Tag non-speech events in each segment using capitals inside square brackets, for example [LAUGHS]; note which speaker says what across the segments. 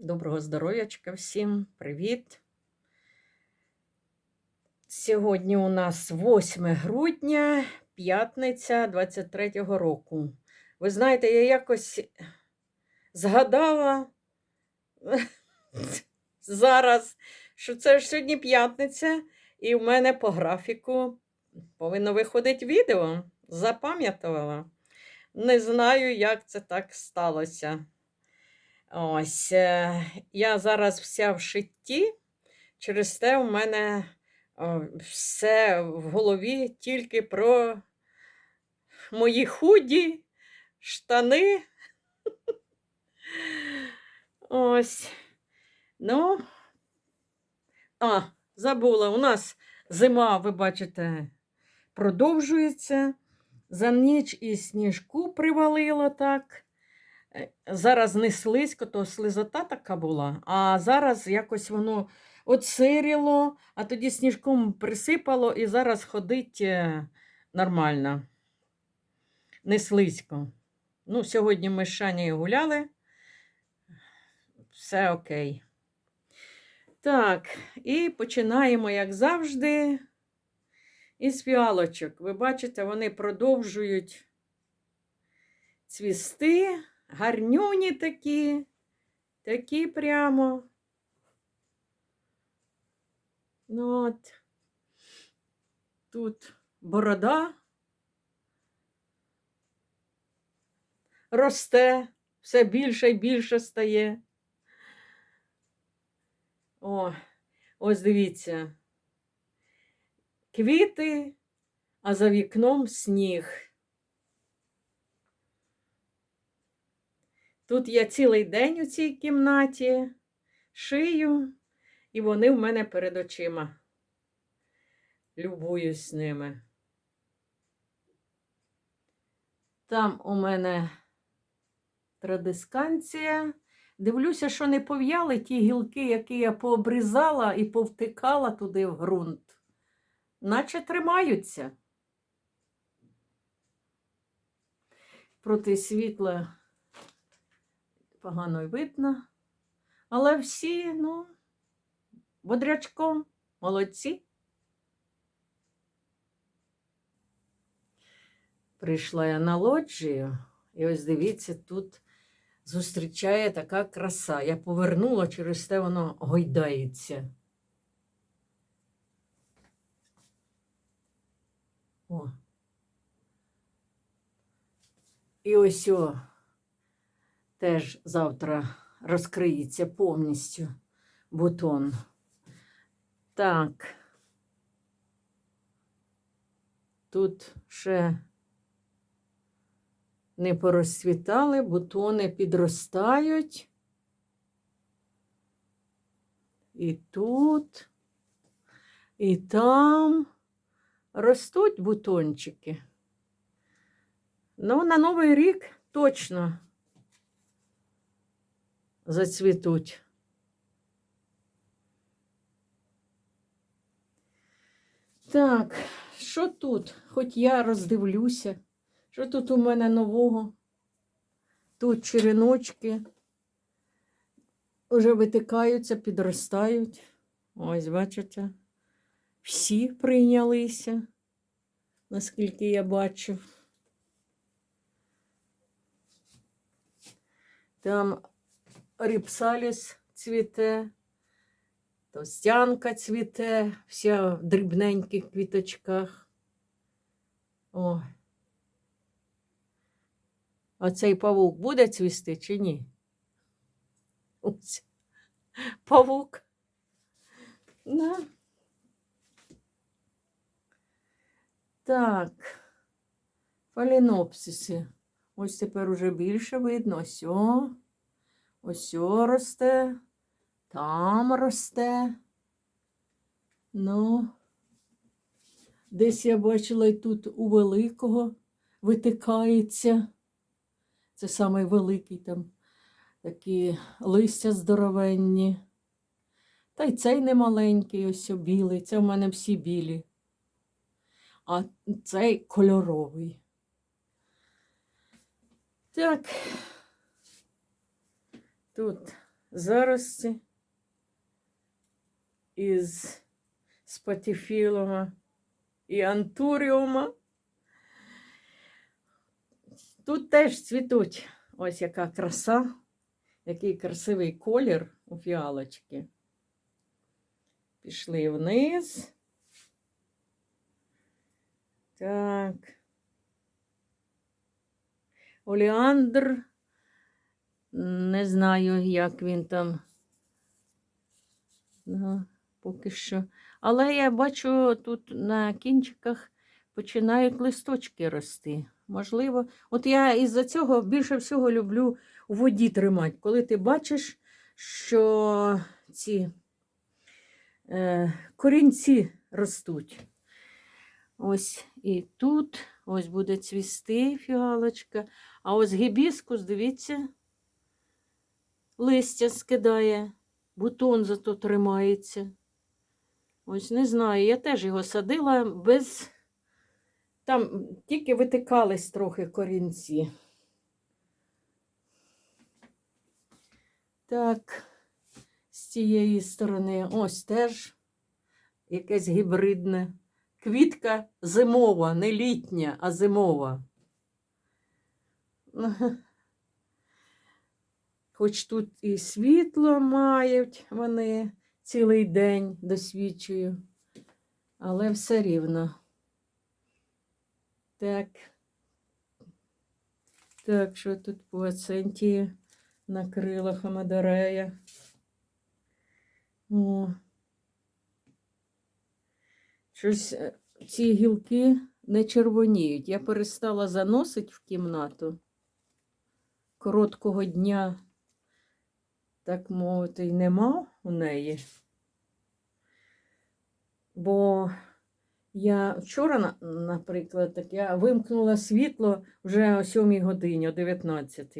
Speaker 1: Доброго здоров'ячка всім, привіт. Сьогодні у нас 8 грудня, п'ятниця 23-го року. Ви знаєте, я якось згадала [LAUGHS] зараз, що це ж сьогодні п'ятниця, і в мене по графіку повинно виходити відео. Запам'ятувала. Не знаю, як це так сталося. Ось, е, я зараз вся в шитті, через те у мене все в голові тільки про мої худі, штани. [LAUGHS] Ось. Ну, а, забула, у нас зима, ви бачите, продовжується. За ніч і сніжку привалило так. Е, Зараз не слизько, то слизота така була, а зараз якось воно оциріло, а тоді сніжком присипало і зараз ходить е, нормально. Не слизько. Ну, сьогодні ми з Шанією гуляли. Все окей. Так, і починаємо, як завжди, із фіалочок. Ви бачите, вони продовжують цвісти. Гарнюні такі, такі прямо. Ну от. Тут борода росте, все більше і більше стає. О, ось дивіться. Квіти, а за вікном сніг. Тут я цілий день у цій кімнаті шию, і вони в мене перед очима. Любуюсь ними. Там у мене традисканція. Дивлюся, що не пов'яли ті гілки, які я пообрізала і повтикала туди в ґрунт. Наче тримаються. Проти світла погано видно. Але всі, ну, бодрячком, молодці. Прийшла я на лоджію, і ось дивіться, тут зустрічає така краса. Я повернула, через те воно гойдається. О. І ось о теж завтра розкриється повністю бутон. Так. Тут ще не порозцвітали, бутони підростають. І тут, і там ростуть бутончики. Ну, на Новий рік точно зацвітуть. Так, що тут? Хоч я роздивлюся, що тут у мене нового? Тут череночки вже витикаються, підростають. Ось, бачите, всі прийнялися, наскільки я бачу. Там ріпсаліс цвіте, товстянка цвіте, вся в дрібненьких квіточках. О. А цей павук буде цвісти чи ні? Ось. Павук. На. Так. Фалінопсиси. Ось тепер уже більше видно. Ось. Ось росте, там росте. Ну, десь я бачила і тут у великого витикається. Це самий великий там такі листя здоровенні. Та й цей немаленький, ось білий. Це в мене всі білі. А цей кольоровий. Так. Тут зарості із спатіфілова і антуріума. Тут теж цвітуть. Ось яка краса, який красивий колір у фіалочки. Пішли вниз. Так. Оліандр. Не знаю, як він там. Ну, поки що. Але я бачу, тут на кінчиках починають листочки рости. Можливо, от я із-за цього більше всього люблю у воді тримати, коли ти бачиш, що ці е, корінці ростуть. Ось і тут ось буде цвісти фіалочка. А ось гібіскус, дивіться, листя скидає, бутон зато тримається. Ось не знаю, я теж його садила без. Там тільки витикались трохи корінці. Так, з цієї сторони ось теж якесь гібридне. Квітка зимова, не літня, а зимова. Хоч тут і світло мають вони цілий день досвідчую, але все рівно. Так. Так, що тут по ацентії на крилах Амадарея. О. Щось е, ці гілки не червоніють. Я перестала заносити в кімнату. Короткого дня, так мовити, й нема у неї. Бо я вчора, наприклад, так я вимкнула світло вже о 7 годині, о 19.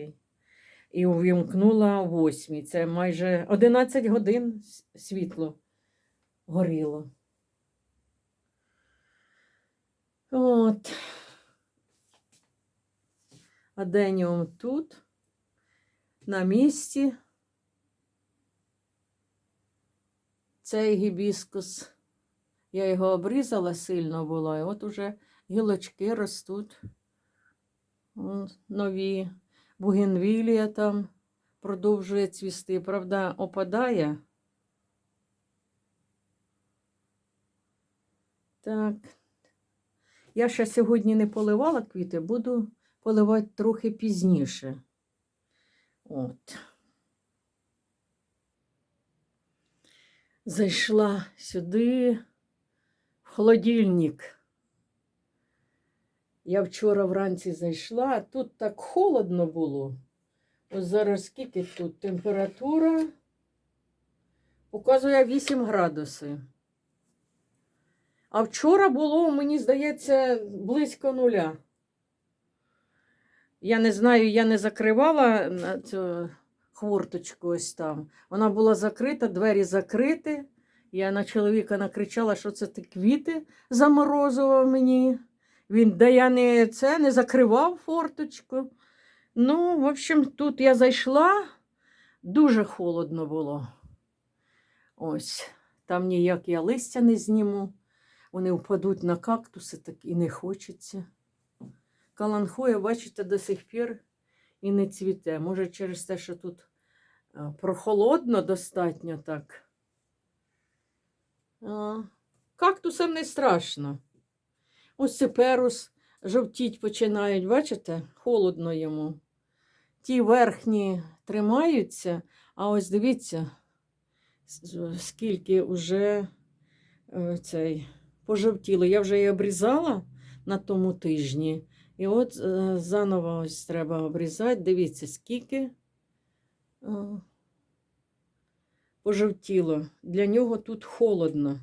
Speaker 1: І увімкнула о 8. Це майже 11 годин світло горіло. От. Аденіум тут, на місці. Цей гібіскус. Я його обрізала сильно було, і от уже гілочки ростуть. Нові. Бугенвілія там продовжує цвісти. Правда, опадає. Так. Я ще сьогодні не поливала квіти, буду поливати трохи пізніше. От. Зайшла сюди в холодильник. Я вчора вранці зайшла, а тут так холодно було. Ось зараз скільки тут температура? Показує 8 градусів. А вчора було, мені здається, близько нуля. Я не знаю, я не закривала цю хворточку ось там. Вона була закрита, двері закриті. Я на чоловіка накричала, що це ти квіти заморозував мені. Він, да я не це не закривав форточку. Ну, в общем, тут я зайшла, дуже холодно було. Ось, там ніяк я листя не зніму. Вони впадуть на кактуси, так і не хочеться. Каланхоя, бачите, до сих пір і не цвіте. Може, через те, що тут прохолодно достатньо так. Кактусам не страшно. Ось циперус жовтіть починають, бачите? Холодно йому. Ті верхні тримаються, а ось дивіться, скільки вже е, цей пожовтіло. Я вже її обрізала на тому тижні. І от е, заново ось треба обрізати. Дивіться, скільки пожовтіло. Для нього тут холодно.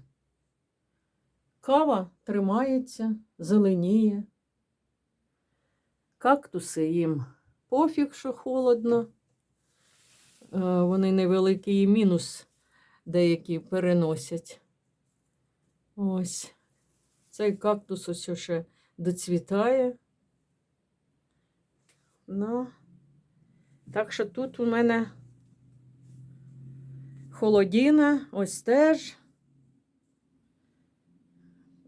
Speaker 1: Кава тримається, зеленіє. Кактуси їм пофіг, що холодно. Е, Вони невеликий мінус деякі переносять. Ось. Цей кактус ось ще доцвітає. Ну, так що тут у мене Холодіна, ось теж.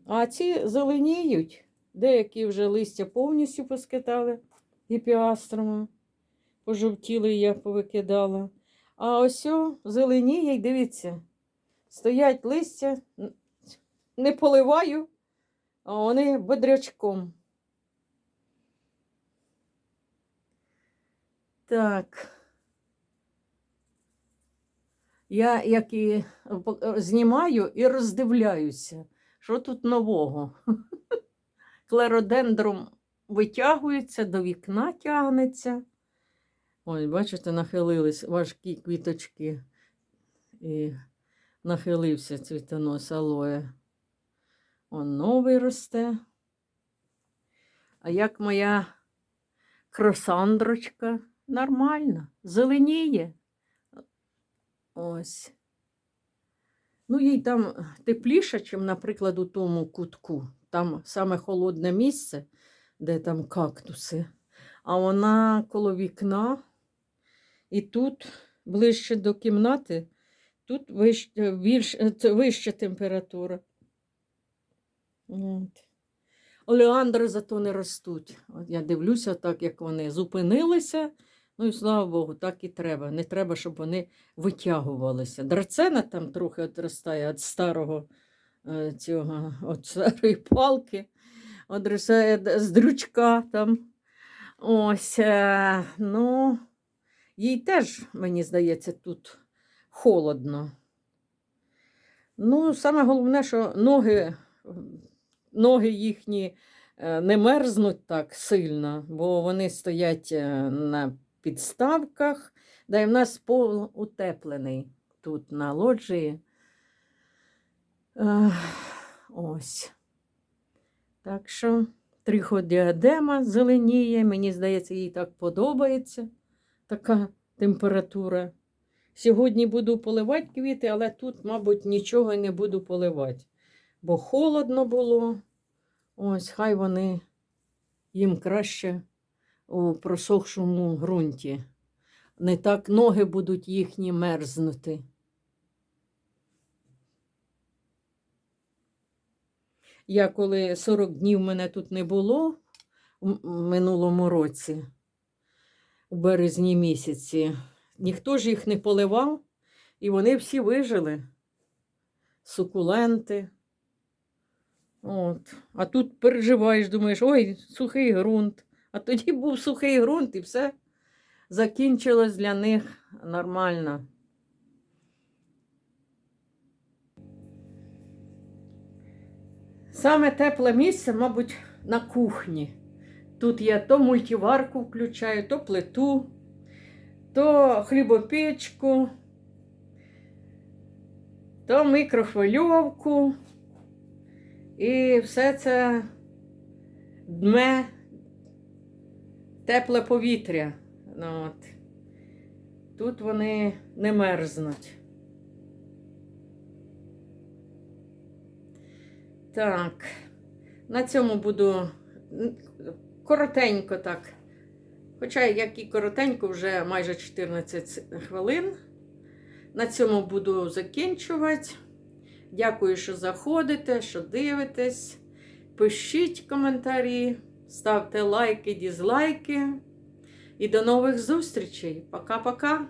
Speaker 1: А ці зеленіють. Деякі вже листя повністю поскитали гіпіастрами. Пожовтіли я повикидала. А ось о, зеленіє, дивіться, стоять листя, не поливаю, а вони бодрячком. Так. Я як і знімаю і роздивляюся, що тут нового. [LAUGHS] Клеродендром витягується, до вікна тягнеться. Ось, бачите, нахилились важкі квіточки. І нахилився цвітонос алоє. Он новий росте. А як моя кросандрочка нормально, зеленіє. Ось. Ну, їй там тепліше, ніж, наприклад, у тому кутку. Там саме холодне місце, де там кактуси. А вона коло вікна. І тут, ближче до кімнати, тут вище, більш, е, вища температура. От. Олеандри зато не ростуть. От я дивлюся, так як вони зупинилися. Ну і слава Богу, так і треба. Не треба, щоб вони витягувалися. Драцена там трохи отростає від старого е, цього, від старої палки, одростає з дрючка там. Ось, е, ну, їй теж, мені здається, тут холодно. Ну, саме головне, що ноги, ноги їхні е, не мерзнуть так сильно, бо вони стоять на підставках. Да і в нас пол утеплений тут на лоджії. Ось. Так що триходіадема зеленіє. Мені здається, їй так подобається така температура. Сьогодні буду поливати квіти, але тут, мабуть, нічого не буду поливати, бо холодно було. Ось, хай вони їм краще у просохшому ґрунті. Не так ноги будуть їхні мерзнути. Я коли 40 днів мене тут не було в минулому році, у березні місяці, ніхто ж їх не поливав, і вони всі вижили. Сукуленти. От. А тут переживаєш, думаєш, ой, сухий ґрунт. А тоді був сухий ґрунт і все закінчилось для них нормально. Саме тепле місце, мабуть, на кухні. Тут я то мультиварку включаю, то плиту, то хлібопечку, то мікрохвильовку. І все це дме тепле повітря. Ну, от. Тут вони не мерзнуть. Так, на цьому буду коротенько так. Хоча, як і коротенько, вже майже 14 хвилин. На цьому буду закінчувати. Дякую, що заходите, що дивитесь. Пишіть коментарі, ставте лайки, дізлайки. І до нових зустрічей. Пока-пока.